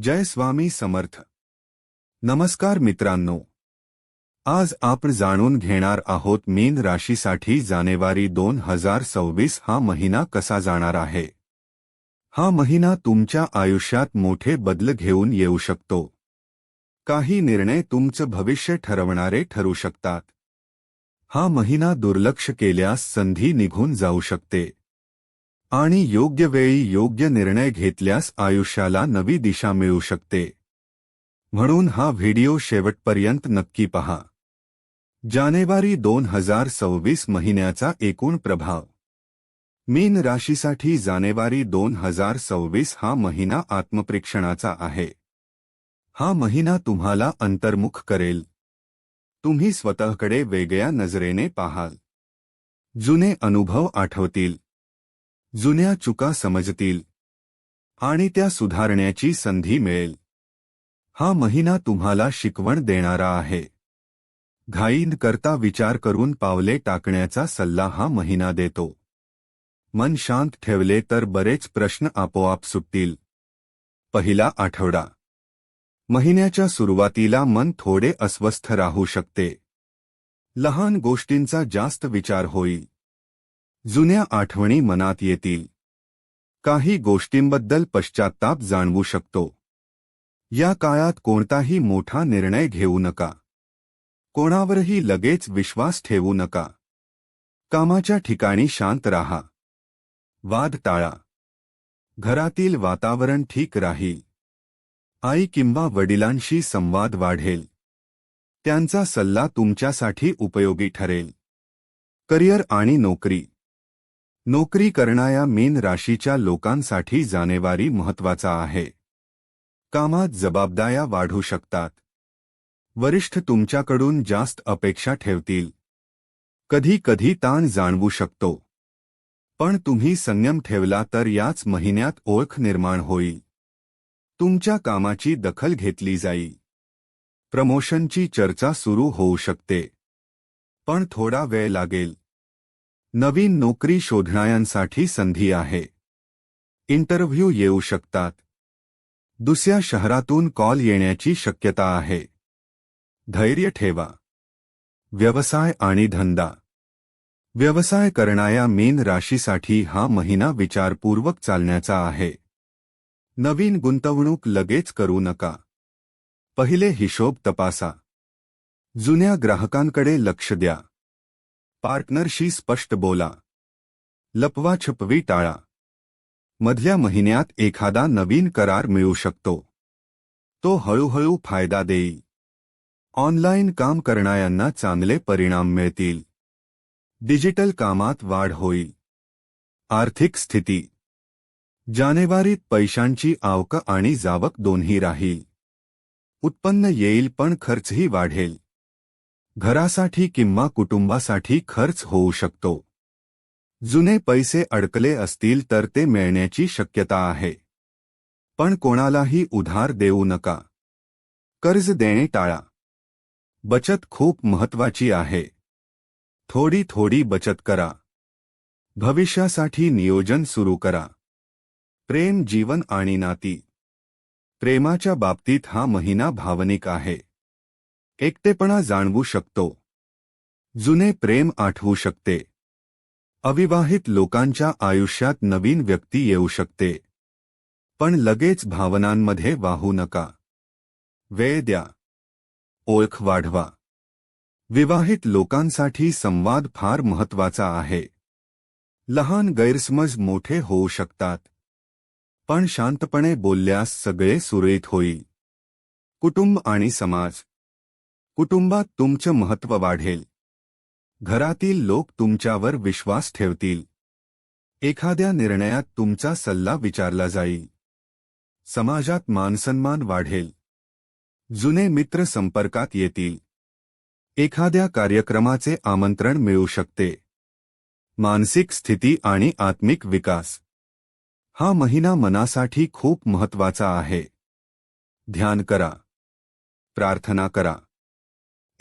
जय स्वामी समर्थ. नमस्कार मित्रांनो. आज आपण जाणून घेणार आहोत मीन राशीसाठी जानेवारी दोन हजार सव्वीस हा महिना कसा जाणार आहे. हा महिना तुमच्या आयुष्यात मोठे बदल घेऊन येऊ शकतो. काही निर्णय तुमचं भविष्य ठरवणारे ठरू शकतात. हा महिना दुर्लक्ष केल्यास संधी निघून जाऊ शकते. आणि योग्य वेळी योग्य निर्णय घेतल्यास आयुष्याला नवी दिशा मिळू शकते. म्हणून हा व्हिडिओ शेवटपर्यंत नक्की पहा. जानेवारी दोन हजार सव्वीस महिन्याचा एकूण प्रभाव. मीन राशीसाठी जानेवारी दोन हजार सव्वीस हा महिना आत्मप्रेक्षणाचा आहे. हा महिना तुम्हाला अंतर्मुख करेल. तुम्ही स्वतःकडे वेगळ्या नजरेने पाहाल. जुने अनुभव आठवतील. जुन्या चुका समजतील. आणि त्या सुधारण्याची संधी मिळेल. हा महिना तुम्हाला शिकवण देणारा आहे. घाईंद करता विचार करून पावले टाकण्याचा सल्ला हा महिना देतो. मन शांत ठेवले तर बरेच प्रश्न आपोआप सुटतील. पहिला आठवडा. महिन्याच्या सुरुवातीला मन थोडे अस्वस्थ राहू शकते. लहान गोष्टींचा जास्त विचार होईल. जुन्या आठवणी मनात येतील. काही गोष्टींबद्दल पश्चाताप जाणवू शकतो. या काळात कोणताही मोठा निर्णय घेऊ नका. कोणावरही लगेच विश्वास ठेवू नका. कामाच्या ठिकाणी शांत राहा. वाद टाळा. घरातील वातावरण ठीक राहील. आई किंवा वडिलांशी संवाद वाढेल. त्यांचा सल्ला तुमच्यासाठी उपयोगी ठरेल. करिअर आणि नोकरी. नोकरी करणाऱ्या मीन राशीच्या लोकांसाठी जानेवारी महत्त्वाचा आहे. कामात जबाबदाऱ्या वाढू शकतात. वरिष्ठ तुमच्याकडून जास्त अपेक्षा ठेवतील. कधी कधी ताण जाणवू शकतो. पण तुम्ही संयम ठेवला तर याच महिन्यात ओळख निर्माण होईल. तुमच्या कामाची दखल घेतली जाईल. प्रमोशनची चर्चा सुरू होऊ शकते. पण थोडा वेळ लागेल. नवीन नोकरी शोधणाऱ्यांसाठी संधी आहे. इंटरव्ह्यू येऊ शकतात. दुसऱ्या शहरातून कॉल येण्याची शक्यता आहे. धैर्य ठेवा. व्यवसाय आणि धंदा. व्यवसाय करणाऱ्या मीन राशीसाठी हा महिना विचारपूर्वक चालण्याचा आहे. नवीन गुंतवणूक लगेच करू नका. पहिले हिशोब तपासा. जुन्या ग्राहकांकडे लक्ष द्या. पार्टनरशी स्पष्ट बोला. लपवा छपवी टाळा. मधल्या महिन्यात एखादा नवीन करार मिळू शकतो. तो हळूहळू फायदा देईल. ऑनलाईन काम करणाऱ्यांना चांगले परिणाम मिळतील. डिजिटल कामात वाढ होईल. आर्थिक स्थिती. जानेवारीत पैशांची आवक आणि जावक दोन्ही राहील. उत्पन्न येईल पण खर्चही वाढेल. घरासाठी किंवा कुटुंबासाठी खर्च होऊ शकतो. जुने पैसे अडकले असतील तर ते मिळण्याची शक्यता आहे. पण कोणालाही उधार देऊ नका. कर्ज देणे टाळा. बचत खूप महत्वाची आहे. थोडी थोडी बचत करा. भविष्यासाठी नियोजन सुरू करा. प्रेम, जीवन आणि नाती. प्रेमाच्या बाबतीत हा महिना भावनिक आहे. एकटेपणा जाणवू शकतो. जुने प्रेम आठवू शकते. अविवाहित लोकांच्या आयुष्यात नवीन व्यक्ती येऊ शकते. पण लगेच भावनांमध्ये वाहू नका. वेळ द्या. ओळख वाढवा. विवाहित लोकांसाठी संवाद फार महत्वाचा आहे. लहान गैरसमज मोठे होऊ शकतात. पण शांतपणे बोलल्यास सगळे सुरळीत होईल. कुटुंब आणि समाज कुटुंबात तुमचं महत्त्व वाढेल. घरातील लोक तुमच्यावर विश्वास ठेवतील. एखाद्या निर्णयात तुमचा सल्ला विचारला जाईल. समाजात मानसन्मान वाढेल. जुने मित्र संपर्कात येतील. एखाद्या कार्यक्रमाचे आमंत्रण मिळू शकते. मानसिक स्थिती आणि आत्मिक विकास. हा महिना मनासाठी खूप महत्त्वाचा आहे. ध्यान करा. प्रार्थना करा.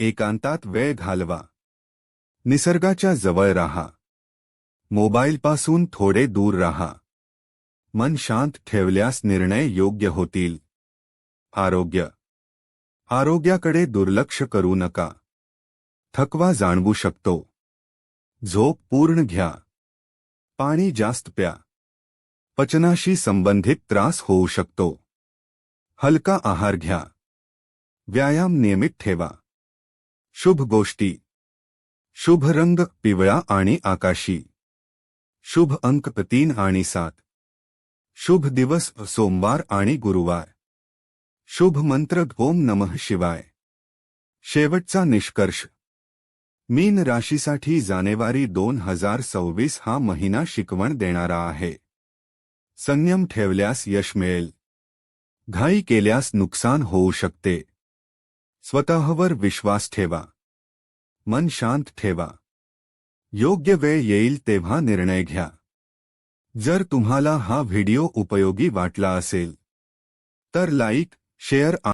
एकांतात वेळ घालवा. निसर्गाच्या जवळ राहा. मोबाईलपासून थोडे दूर राहा. मन शांत ठेवल्यास निर्णय योग्य होतील. आरोग्य. आरोग्याकडे दुर्लक्ष करू नका. थकवा जाणवू शकतो. झोप पूर्ण घ्या. पाणी जास्त प्या. पचनाशी संबंधित त्रास होऊ शकतो. हलका आहार घ्या. व्यायाम नियमित ठेवा. शुभ गोष्टी. शुभ रंग पिवळा आणि आकाशी. शुभ अंक तीन आणि सात. शुभ दिवस सोमवार आणि गुरुवार. शुभ मंत्र ओम नमः शिवाय. शेवटचा निष्कर्ष. मीन राशीसाठी जानेवारी दोन हजार सव्वीस हा महिना शिकवण देणारा आहे. संयम ठेवल्यास यश मिळेल. घाई केल्यास नुकसान होऊ शकते. स्वतःवर विश्वास ठेवा मन शांत ठेवा योग्य वेळ येईल तेव्हा निर्णय घ्या जर तुम्हाला हा व्हिडिओ उपयोगी वाटला असेल तर लाईक शेअर